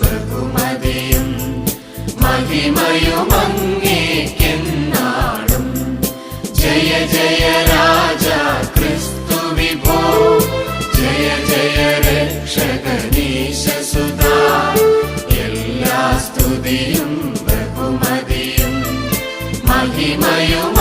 ബഹുമതിയും മഹിമയും അങ്ങേക്കെന്നാളും ജയ ജയ രാജ ക്രിസ്തു വിഭോ. ജയ ജയ രക്ഷകനീശ സുതാ എല്ലാ സ്തുതിയും ബഹുമതിയും മഹിമയും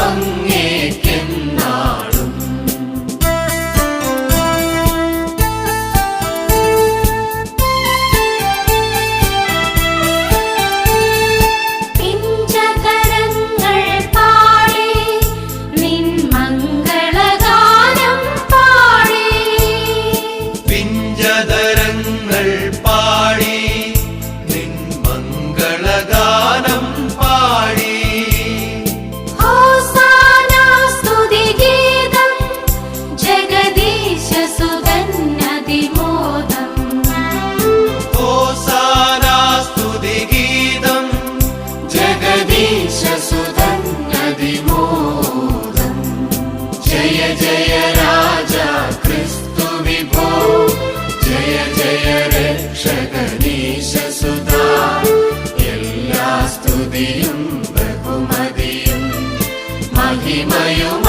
ബഹുമതിയും മഹിമയും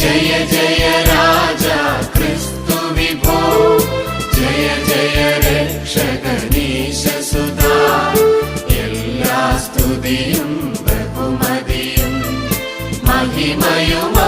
ജയ ജയ രാജ ക്രിസ്തു ജയ ജയ രക്ഷകനീശ സുതാ. എല്ലാ സ്തുതിയും ബഹുമതിയും മഹിമയുമാ.